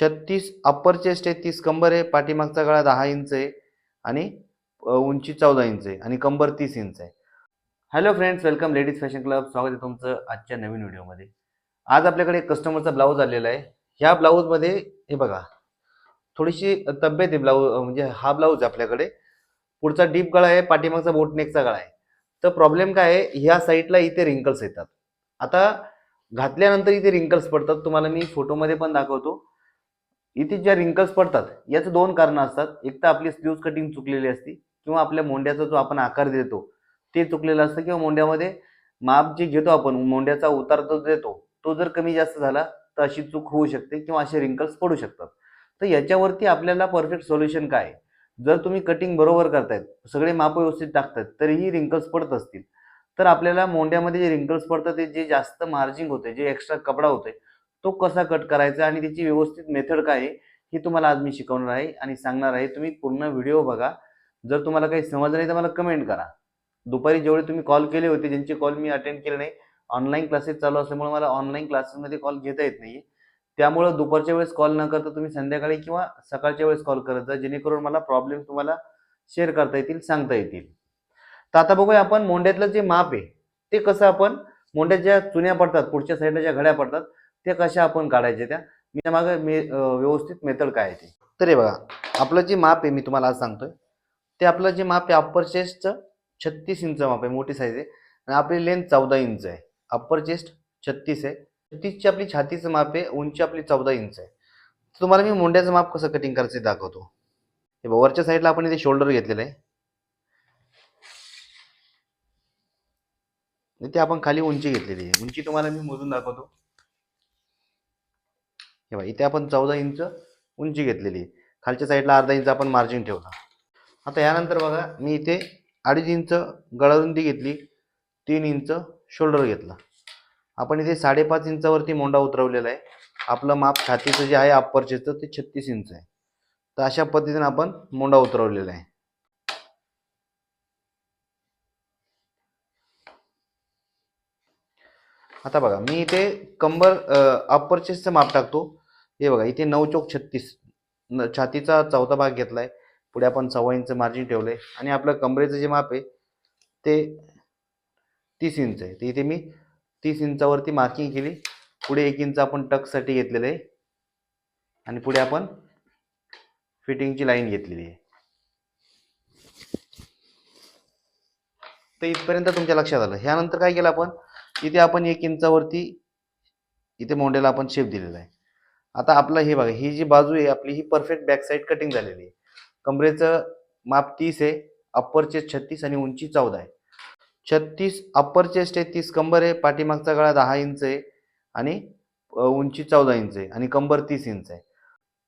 छत्तीस upper chest आहे तीस कंबर आहे पाठीमागचा गळा दहा इंच आहे आणि उंची चौदा इंच आहे आणि कंबर तीस इंच आहे. Hello friends welcome ladies fashion club स्वागत आहे तुमचं आजच्या नवीन व्हिडिओमध्ये आज आपल्याकडे कस्टमरचा ब्लाऊज आलेला आहे. ह्या ब्लाऊजमध्ये हे बघा थोडीशी तब्येत आहे ब्लाऊज म्हणजे हा ब्लाऊज आहे आपल्याकडे. पुढचा डीप गळा आहे पाठीमागचा बोटनेकचा गळा आहे. तर प्रॉब्लेम काय आहे ह्या साईडला इथे रिंकल्स येतात. आता घातल्यानंतर इथे रिंकल्स पडतात. तुम्हाला मी फोटोमध्ये पण दाखवतो. इथे ज्या रिंकल्स पडतात याचं दोन कारणं असतात. एक तर आपली स्लीव्ज कटिंग चुकलेली असती किंवा आपल्या मोंड्याचा जो आपण आकार देतो ते चुकलेलं असतं किंवा मोंड्यामध्ये माप जे घेतो आपण मोंड्याचा उतार जो देतो तो जर कमी जास्त झाला तर अशी चूक होऊ शकते किंवा असे रिंकल्स पडू शकतात. तर याच्यावरती आपल्याला परफेक्ट सोल्युशन काय आहे? जर तुम्ही कटिंग बरोबर करतायत सगळे माप व्यवस्थित टाकतात तरीही रिंकल्स पडत असतील. तर आपल्याला मोंड्यामध्ये जे रिंकल्स पडतात ते जे जास्त मार्जिंग होते जे एक्स्ट्रा कपडा होते तो कसा कट करायचा आणि त्याची व्यवस्थित मेथड काय आहे ही तुम्हाला आज मी शिकवणार आहे आणि सांगणार आहे. तुम्ही पूर्ण व्हिडिओ बघा. जर तुम्हाला काही समजलं नाही तर मला कमेंट करा. दुपारी जेवढे तुम्ही कॉल केले होते ज्यांचे कॉल मी अटेंड केले नाही ऑनलाईन क्लासेस चालू असल्यामुळे मला ऑनलाईन क्लासेसमध्ये कॉल घेता येत नाही त्यामुळं दुपारच्या वेळेस कॉल न करता तुम्ही संध्याकाळी किंवा सकाळच्या वेळेस कॉल करत जा जेणेकरून मला प्रॉब्लेम तुम्हाला शेअर करता येतील सांगता येतील. तर आता बघूया आपण मोंड्यातलं जे माप आहे ते कसं आपण मोंड्यात ज्या चुन्या पडतात पुढच्या साईडला ज्या घड्या पडतात ते कशा आपण काढायच्या त्या? मी त्या मागे मे व्यवस्थित मेथड काय आहे ते. तर हे बघा आपलं जे माप आहे मी तुम्हाला आज सांगतोय ते आपलं जे माप आहे अप्पर चेस्टचं छत्तीस इंच माप आहे मोठी साईज आहे. आणि आपली लेंथ चौदा इंच आहे. अप्पर चेस्ट छत्तीस आहे. छत्तीसची आपली छातीचं माप आहे उंची आपली चौदा इंच आहे. तुम्हाला मी मोंड्याचं माप कसं कटिंग करायचं दाखवतो. हे बघा वरच्या साईडला आपण इथे शोल्डर घेतलेलं आहे. ते आपण खाली उंची घेतलेली आहे. उंची तुम्हाला मी मोजून दाखवतो. हे बघा इथे आपण चौदा इंच उंची घेतलेली आहे. खालच्या साईडला अर्धा इंच आपण मार्जिन ठेवला. आता यानंतर बघा मी इथे अडीच इंच गळारुंदी घेतली तीन इंच शोल्डर घेतला. आपण इथे साडेपाच इंचावरती मोंडा उतरवलेला आहे. आपलं माप छातीचं जे आहे अप्पर चेस्टचं ते छत्तीस इंच आहे. तर अशा पद्धतीने आपण मोंडा उतरवलेला आहे. आता बघा मी इथे कंबर अप्पर चेस्टचं माप टाकतो. हे बघा इथे नऊ चौक छत्तीस. न- छातीचा चौथा भाग घेतलाय. पुढे आपण सव्वा इंच मार्जिन ठेवलंय. आणि आपलं कमरेचं जे माप आहे ते तीस इंच आहे. तर इथे मी तीस इंचावरती मार्किंग केली. पुढे एक इंच आपण टकसाठी घेतलेलं आहे. आणि पुढे आपण फिटिंगची लाईन घेतलेली आहे. तर इथपर्यंत तुमच्या लक्षात आलं. ह्यानंतर काय केलं आपण? इथे आपण एक इंचावरती इथे मोंड्याला आपण शेप दिलेला आहे. आता आपलं हे बघा ही जी बाजू आहे आपली ही परफेक्ट बॅक साईड कटिंग झालेली आहे. कमरेचं माप तीस आहे अप्पर चेस्ट छत्तीस आणि उंची चौदा आहे. छत्तीस अप्पर चेस्ट आहे तीस कंबर आहे पाठीमागचा गळा दहा इंच आहे आणि उंची चौदा इंच आहे आणि कंबर तीस इंच आहे.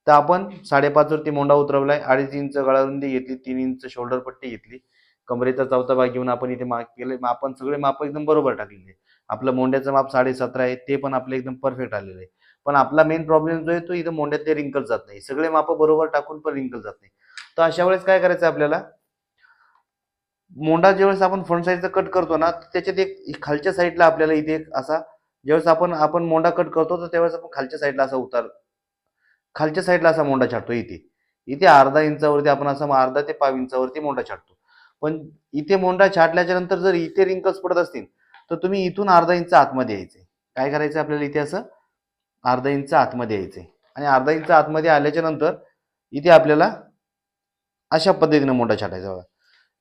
तर आपण साडेपाचवरती मोंडा उतरवलाय अडीच इंच गळारुंदी घेतली तीन इंच शोल्डर पट्टी घेतली. कमरेचा चौथा भाग घेऊन आपण इथे माप केले आपण सगळे माप एकदम बरोबर टाकलेले आपलं मोंड्याचं माप साडे सतरा आहे ते पण आपलं एकदम परफेक्ट आलेलं आहे. पण आपला मेन प्रॉब्लेम जो आहे तो इथं मोंड्यातले रिंकल जात नाही. सगळे माप बरोबर टाकून पण रिंकल जात नाही. तर अशा वेळेस काय करायचं आपल्याला? मोंडा ज्यावेळेस आपण फ्रंट साईडचा कट करतो ना तर त्याच्यात एक खालच्या साईडला आपल्याला इथे एक असा ज्यावेळेस आपण आपण मोंडा कट करतो तर त्यावेळेस आपण खालच्या साईडला असा उतार खालच्या साईडला असा मोंडा छाटतो इथे. इथे अर्धा इंचावरती आपण असा अर्धा ते पाव इंचावरती मोंडा छाटतो. पण इथे मोंडा छाटल्याच्या नंतर जर इथे रिंकल्स पडत असतील तर तुम्ही इथून अर्धा इंच आतमध्ये यायचे. काय करायचं आपल्याला इथे असं? अर्धा इंच आतमध्ये यायचे. आणि अर्धा इंच आतमध्ये आल्याच्यानंतर इथे आपल्याला अशा पद्धतीने मोठा छाटायचा बघा.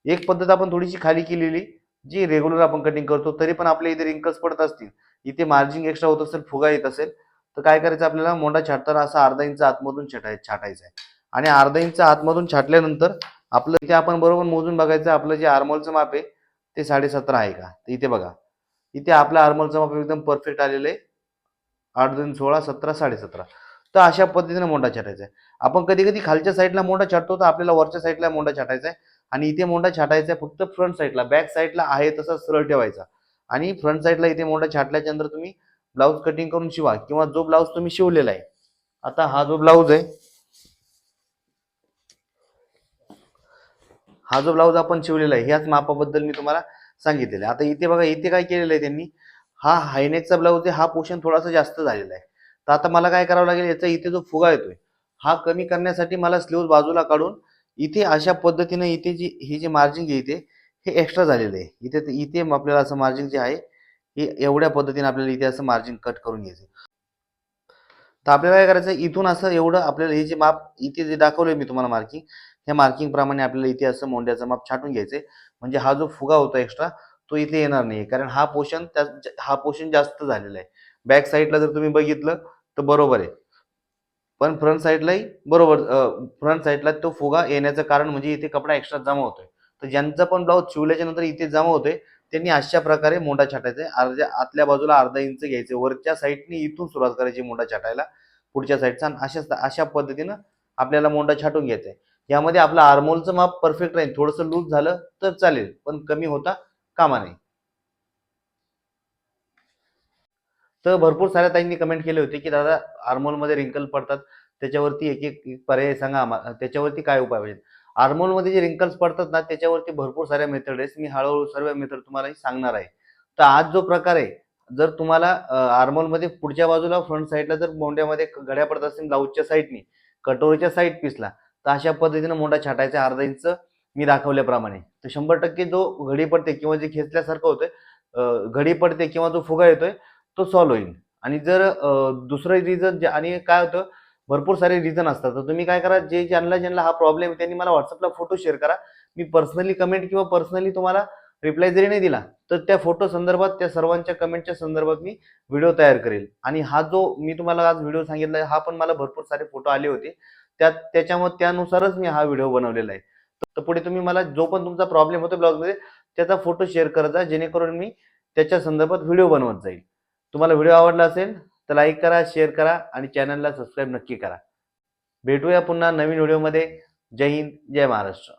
एक पद्धत आपण थोडीशी खाली केलेली जी रेग्युलर आपण कटिंग करतो तरी पण आपल्या इथे रिंकल्स पडत असतील. इथे मार्जिन एक्स्ट्रा होत असेल फुगा येत असेल तर काय करायचं आपल्याला? मोठा छाटताना असा अर्धा इंच आतमधून छाटाय छाटायचा आहे. आणि अर्धा इंच आतमधून छाटल्यानंतर आपलं इथे आपण बरोबर मोजून बघायचं आपलं जे आर्मोलचं माप आहे ते साडेसतरा आहे का? तर इथे बघा. इथे आपलं आर्मोलचं माप एकदम परफेक्ट आलेलं आहे. आठ दोन सोळा सतरा साडेसतरा. तर अशा पद्धतीने मोंडा छाटायचा आहे. आपण कधी कधी खालच्या साईडला मोंडा छाटतो तर आपल्याला वरच्या साईडला मोंडा छाटायचा आहे. आणि इथे मोंडा छाटायचा आहे फक्त फ्रंट साईडला. बॅक साईडला आहे तसा सरळ ठेवायचा. आणि फ्रंट साईडला इथे मोंडा छाटल्याच्या नंतर तुम्ही ब्लाऊज कटिंग करून शिवा किंवा जो ब्लाऊज तुम्ही शिवलेला आहे. आता हा जो ब्लाऊज आहे हा जो ब्लाऊज आपण शिवलेला आहे ह्याच मापाबद्दल मी तुम्हाला सांगितलेलं आहे. आता इथे बघा इथे काय केलेलं आहे त्यांनी? हा हायनेकचा ब्लाऊज आहे हा पोषण थोडासा जास्त झालेला आहे. तर आता मला काय करावं लागेल याचा इथे जो फुगा येतोय हा कमी करण्यासाठी मला स्लीव्ह बाजूला काढून इथे अशा पद्धतीने इथे जी ही जे मार्जिन आहे इथे हे एक्स्ट्रा झालेलं आहे. इथे इथे आपल्याला असं मार्जिन जे आहे हे एवढ्या पद्धतीने आपल्याला इथे असं मार्जिन कट करून घ्यायचं तर आपल्याला काय करायचं इथून असं एवढं आपल्याला हे जे माप इथे जे दाखवलंय मी तुम्हाला मार्किंग ह्या मार्किंग प्रमाणे आपल्याला इथे असं मोंड्याचं माप छाटून घ्यायचंय. म्हणजे हा जो फुगा होता एक्स्ट्रा तो इथे येणार नाही कारण हा पोषण त्या हा पोषण जास्त झालेला आहे. बॅक साईडला जर तुम्ही बघितलं तर बरोबर आहे. पण फ्रंट साईडलाही बरोबर फ्रंट साईडला तो फुगा येण्याचं कारण म्हणजे इथे कपडा एक्स्ट्रा जमा होतोय. तर ज्यांचा पण ब्लाऊज शिवल्याच्या नंतर इथे जमा होतोय त्यांनी अशा प्रकारे मोठा छाटायचा आहे. अर्ध्या आतल्या बाजूला अर्धा इंच घ्यायचे वरच्या साईडनी इथून सुरुवात करायची मोंडा छाटायला. पुढच्या साईडचा आणि अशा अशा पद्धतीनं आपल्याला मोठा छाटून घ्यायचा आहे. यामध्ये आपलं आर्मोलचं माप परफेक्ट राहील थोडंसं लूज झालं तर चालेल पण कमी होता कामा नाही तर भरपूर साऱ्या ताईंनी कमेंट केले होते की दादा आर्मोलमध्ये रिंकल पडतात. त्याच्यावरती एक एक पर्याय सांगा आम्हाला त्याच्यावरती काय उपाय पाहिजे आर्मोलमध्ये जे रिंकल्स पडतात ना त्याच्यावरती भरपूर साऱ्या मेथड आहेत. मी हळूहळू सर्व मेथड तुम्हाला सांगणार आहे. तर आज जो प्रकार आहे जर तुम्हाला आर्मोलमध्ये पुढच्या बाजूला फ्रंट साईडला जर मोंड्यामध्ये गड्या पडत असतील ब्लाऊजच्या साईडनी कटोरीच्या साईड पीसला तर अशा पद्धतीनं मोंडा छाटायचा अर्धा इंच मी दाखवल्याप्रमाणे. तर शंभर टक्के जो घडी पडते किंवा जे खेचल्यासारखं होतंय घडी पडते किंवा जो फुगा येतोय तो सॉल्व्ह होईल. आणि जर दुसरं रिझन जे आणि काय होतं भरपूर सारे रिझन असतात. तर तुम्ही काय करा जे ज्यांना ज्यांना हा प्रॉब्लेम आहे त्यांनी मला व्हॉट्सअपला फोटो शेअर करा. मी पर्सनली कमेंट किंवा पर्सनली तुम्हाला रिप्लाय जरी नाही दिला तर त्या फोटो संदर्भात त्या सर्वांच्या कमेंटच्या संदर्भात मी व्हिडिओ तयार करेल. आणि हा जो मी तुम्हाला आज व्हिडिओ सांगितला हा पण मला भरपूर सारे फोटो आले होते. त्यात त्याच्यामुळे त्यानुसारच मी हा व्हिडिओ बनवलेला आहे. तर पुढे तुम्ही मला जो पण तुमचा प्रॉब्लेम होतो ब्लॉगमध्ये त्याचा फोटो शेअर करत जा जेणेकरून मी त्याच्या संदर्भात व्हिडिओ बनवत जाईल. तुम्हाला व्हिडिओ आवडला असेल तर लाईक करा शेअर करा आणि चॅनलला सबस्क्राईब नक्की करा. भेटूया पुन्हा नवीन व्हिडिओमध्ये जय हिंद जय महाराष्ट्र.